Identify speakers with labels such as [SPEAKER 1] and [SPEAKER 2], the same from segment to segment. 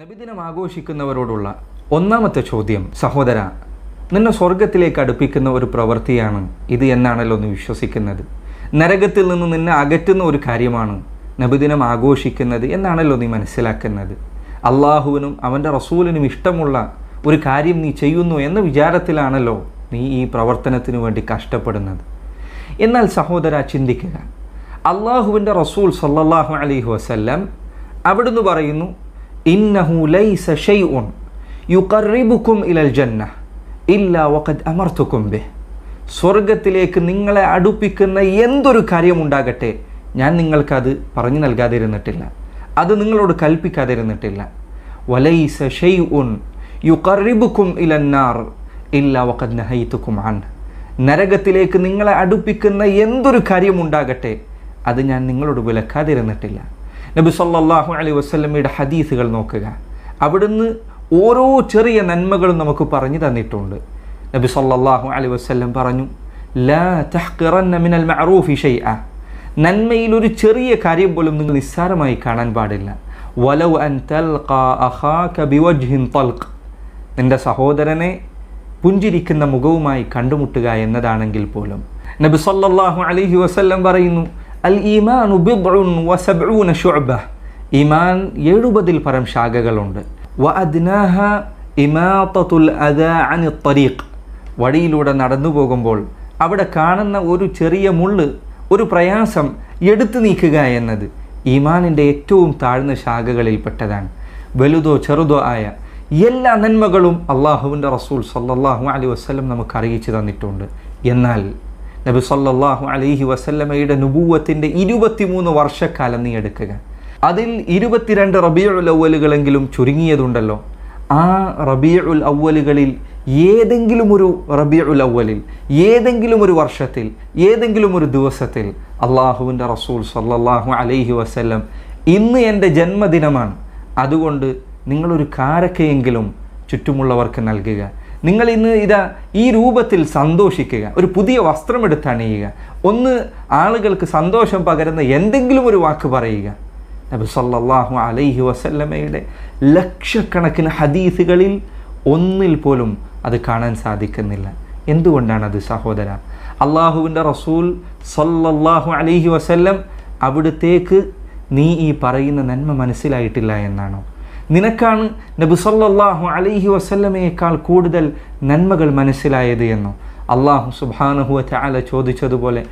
[SPEAKER 1] നബിദിനം ആഘോഷിക്കുന്നവരോടുള്ള ഒന്നാമത്തെ ചോദ്യം സഹോദര നിന്നെ സ്വർഗത്തിലേക്ക് അടുപ്പിക്കുന്ന ഒരു പ്രവൃത്തിയാണ് ഇത് എന്നാണല്ലോ നീ വിശ്വസിക്കുന്നത്. നരകത്തിൽ നിന്ന് നിന്നെ അകറ്റുന്ന ഒരു കാര്യമാണ് നബിദിനം ആഘോഷിക്കുന്നത് എന്നാണല്ലോ നീ മനസ്സിലാക്കുന്നത്. അള്ളാഹുവിനും അവന്റെ റസൂലിനും ഇഷ്ടമുള്ള ഒരു കാര്യം നീ ചെയ്യുന്നു എന്ന വിചാരത്തിലാണല്ലോ നീ ഈ പ്രവർത്തനത്തിനു വേണ്ടി കഷ്ടപ്പെടുന്നത്. എന്നാൽ സഹോദര ചിന്തിക്കുക. അള്ളാഹുവിന്റെ റസൂൽ സല്ലാഹു അലൈഹി വസല്ലം അവിടുന്ന് പറയുന്നു ഇന്നഹു ലൈസ ഷൈഉൻ യുഖർറിബുക്കും ഇലൽ ജന്ന ഇല്ല വഖദ് അമർത്തുക്കും ബിഹ്. സ്വർഗത്തിലേക്ക് നിങ്ങളെ അടുപ്പിക്കുന്ന എന്തൊരു കാര്യമുണ്ടാകട്ടെ ഞാൻ നിങ്ങൾക്കത് പറഞ്ഞു നൽകാതിരുന്നിട്ടില്ല. അത് നിങ്ങളോട് കൽപ്പിക്കാതിരുന്നിട്ടില്ല. വലൈസ ഷൈഉൻ യുഖർറിബുക്കും ഇലന്നാർ ഇല്ല വഖദ് നഹൈത്തുക്കും അൻ നരകത്തിലേക്ക് നിങ്ങളെ അടുപ്പിക്കുന്ന എന്തൊരു കാര്യമുണ്ടാകട്ടെ അത് ഞാൻ നിങ്ങളോട് വിലക്കാതിരുന്നിട്ടില്ല. നബി സല്ലാഹു അലൈഹി വസല്ലമയുടെ ഹദീസുകൾ നോക്കുക. അവിടുന്ന് ഓരോ ചെറിയ നന്മകളും നമുക്ക് പറഞ്ഞു തന്നിട്ടുണ്ട്. നബി സല്ലാഹു അലൈഹി വസ്ലം പറഞ്ഞു ലാ തഹ്ഖിറന്ന മിനൽ മഅറൂഫി ഷൈഅ. നന്മയിൽ ഒരു ചെറിയ കാര്യം പോലും നിങ്ങൾ നിസ്സാരമായി കാണാൻ പാടില്ല. വലവ് അൻ നിന്റെ സഹോദരനെ പുഞ്ചിരിക്കുന്ന മുഖവുമായി കണ്ടുമുട്ടുക എന്നതാണെങ്കിൽ പോലും. നബി സല്ലാഹു അലഹി വസല്ലം പറയുന്നു അൽ ബിദ്ഉൻ വസബ്ഊന ശുഅബ ഈമാൻ എഴുപതിൽ പരം ശാഖകളുണ്ട്. വ അദ്നാഹ ഇമാതത്തുൽ അദാ അനി തരീഖ്. വഴിയിലൂടെ നടന്നു പോകുമ്പോൾ അവിടെ കാണുന്ന ഒരു ചെറിയ മുള്ള് ഒരു പ്രയാസം എടുത്തു നീക്കുക എന്നത് ഈമാനിന്റെ ഏറ്റവും താഴ്ന്ന ശാഖകളിൽപ്പെട്ടതാണ്. വലുതോ ചെറുതോ ആയ എല്ലാ നന്മകളും അള്ളാഹുവിന്റെ റസൂൽ സല്ലാഹു അലൈഹി വസ്ലം നമുക്ക് അറിയിച്ചു തന്നിട്ടുണ്ട്. എന്നാൽ നബി സല്ലാഹു അലൈഹി വസല്ലമയുടെ നുബൂവത്തിന്റെ ഇരുപത്തിമൂന്ന് വർഷക്കാലം നീ എടുക്കുക. അതിൽ ഇരുപത്തിരണ്ട് റബിയുൽ അവലുകളെങ്കിലും ചുരുങ്ങിയതുണ്ടല്ലോ. ആ റബിയുൽ അവലുകളിൽ ഏതെങ്കിലും ഒരു റബിയുൽ അവലിൽ ഏതെങ്കിലും ഒരു വർഷത്തിൽ ഏതെങ്കിലും ഒരു ദിവസത്തിൽ അള്ളാഹുവിന്റെ റസൂൽ സല്ലാഹു അലൈഹി വസല്ലം ഇന്ന് എന്റെ ജന്മദിനമാണ്. അതുകൊണ്ട് നിങ്ങളൊരു കാരക്കയെങ്കിലും ചുറ്റുമുള്ളവർക്ക് നൽകുക. നിങ്ങൾ ഇന്ന് ഇതാ ഈ രൂപത്തിൽ സന്തോഷിക്കുക. ഒരു പുതിയ വസ്ത്രം എടുത്ത് അണിയുക. ഒന്ന് ആളുകൾക്ക് സന്തോഷം പകരുന്ന എന്തെങ്കിലും ഒരു വാക്ക് പറയുക. നബി സല്ലാഹു അലൈഹി വസല്ലമയുടെ ലക്ഷക്കണക്കിന് ഹദീസുകളിൽ ഒന്നിൽ പോലും അത് കാണാൻ സാധിക്കുന്നില്ല. എന്തുകൊണ്ടാണ് അത് സഹോദര? അള്ളാഹുവിന്റെ റസൂൽ സല്ലല്ലാഹു അലൈഹി വസല്ലം അവിടുത്തേക്ക് നീ ഈ പറയുന്ന നന്മ മനസ്സിലായിട്ടില്ല എന്നാണോ? നിനക്കാണ് നബി സല്ലല്ലാഹു അലൈഹി വസല്ലമയേക്കാൾ കൂടുതൽ നന്മകൾ മനസ്സിലായത് എന്നോ അള്ളാഹു സുബ്ഹാനഹു വതആല ചോദിച്ചതുപോലെ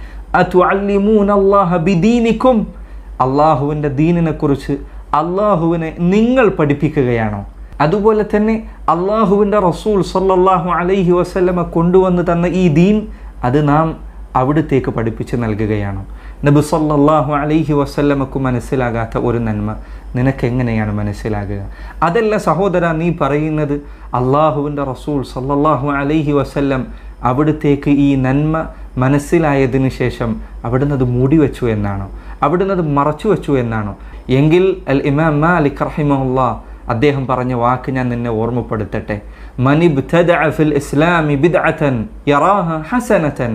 [SPEAKER 1] അള്ളാഹുവിന്റെ ദീനിനെ ദീനിനെക്കുറിച്ച് അള്ളാഹുവിനെ നിങ്ങൾ പഠിപ്പിക്കുകയാണോ? അതുപോലെ തന്നെ അള്ളാഹുവിന്റെ റസൂൽ സല്ലാഹു അലൈഹി വസല്ലമ കൊണ്ടുവന്ന് തന്ന ഈ ദീൻ അത് നാം അവിടത്തേക്ക് പഠിപ്പിച്ച് നൽകുകയാണ്. നബി സല്ലല്ലാഹു അലൈഹി വസല്ലമക്ക് മനസ്സിലാകാത്ത ഒരു നന്മ. നിനക്കെങ്ങനെയാണ് മനസ്സിലാകുക? അതല്ല സഹോദര നീ പറയുന്നത് അള്ളാഹുവിന്റെ റസൂൽ സല്ലല്ലാഹു അലൈഹി വസല്ലം അവിടുത്തേക്ക് ഈ നന്മ മനസ്സിലായതിനു ശേഷം അവിടുന്ന് അത് മൂടി വെച്ചു എന്നാണോ? അവിടുന്ന് അത് മറച്ചു വെച്ചു എന്നാണോ? എങ്കിൽ അൽ ഇമാം മാലിക് റഹിമഹുല്ല അദ്ദേഹം പറഞ്ഞ വാക്ക് ഞാൻ നിന്നെ ഓർമ്മപ്പെടുത്തട്ടെ. മനിബ് ഫിൽ ഇസ്ലാമി ബിദ്അതൻ യറാഹ ഹസനതൻ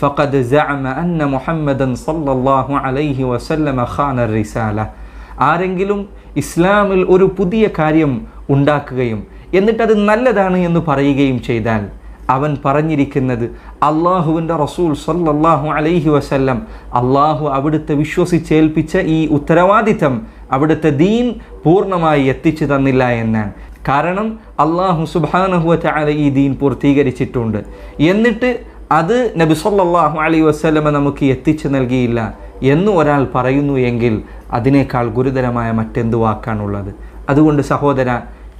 [SPEAKER 1] ഫഖദ് സഅമ അന്ന മുഹമ്മദൻ സല്ലല്ലാഹു അലൈഹി വസല്ലമ ഖാന റിസാല. ആരെങ്കിലും ഇസ്ലാമിൽ ഒരു പുതിയ കാര്യം ഉണ്ടാക്കുകയും എന്നിട്ടത് നല്ലതാണ് എന്ന് പറയുകയും ചെയ്താൽ അവൻ പറഞ്ഞിരിക്കുന്നത് അള്ളാഹുവിന്റെ റസൂൽ സല്ലല്ലാഹു അലൈഹി വസല്ലം അള്ളാഹു അവിടുത്തെ വിശ്വസിച്ചേൽപ്പിച്ച ഈ ഉത്തരവാദിത്തം അവിടുത്തെ ദീൻ പൂർണമായി എത്തിച്ചു തന്നില്ല എന്നാണ്. കാരണം അള്ളാഹു സുബാനഹുവറ്റ അല ഈ ദീൻ പൂർത്തീകരിച്ചിട്ടുണ്ട്. എന്നിട്ട് അത് നബി സല്ലല്ലാഹു അലൈഹി വസ്ലമ നമുക്ക് എത്തിച്ചു നൽകിയില്ല എന്ന് ഒരാൾ പറയുന്നു എങ്കിൽ അതിനേക്കാൾ ഗുരുതരമായ മറ്റെന്ത് വാക്കാണുള്ളത് അതുകൊണ്ട് സഹോദര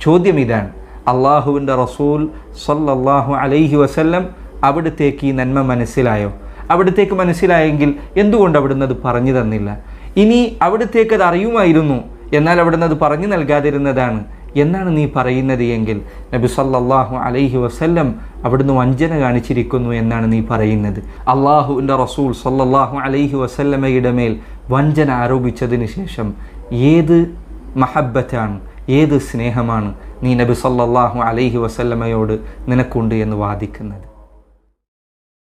[SPEAKER 1] ചോദ്യം ഇതാണ്. അള്ളാഹുവിന്റെ റസൂൽ സല്ലല്ലാഹു അലൈഹി വസല്ലം അവിടത്തേക്ക് ഈ നന്മ മനസ്സിലായോ? അവിടത്തേക്ക് മനസ്സിലായെങ്കിൽ എന്തുകൊണ്ട് അവിടുന്ന് അത് പറഞ്ഞു തന്നില്ല? ഇനി അവിടത്തേക്ക് അത് അറിയുമായിരുന്നു. എന്നാൽ അവിടുന്ന് അത് പറഞ്ഞു നൽകാതിരുന്നതാണ്. എന്നാണ് നീ പറയുന്നത് എങ്കിൽ നബി സല്ലാഹു അലൈഹി വസല്ലം അവിടുന്ന് വഞ്ചന കാണിച്ചിരിക്കുന്നു എന്നാണ് നീ പറയുന്നത്. അള്ളാഹുവിന്റെ റസൂൽ സല്ലാഹു അലൈഹി വസല്ലമയുടെ മേൽ വഞ്ചന ആരോപിച്ചതിന് ശേഷം ഏത് മഹബത്താണ് ഏത് സ്നേഹമാണ് നീ നബി സല്ലാഹു അലൈഹി വസല്ലമയോട് നിനക്കുണ്ട് എന്ന് വാദിക്കുന്നത്?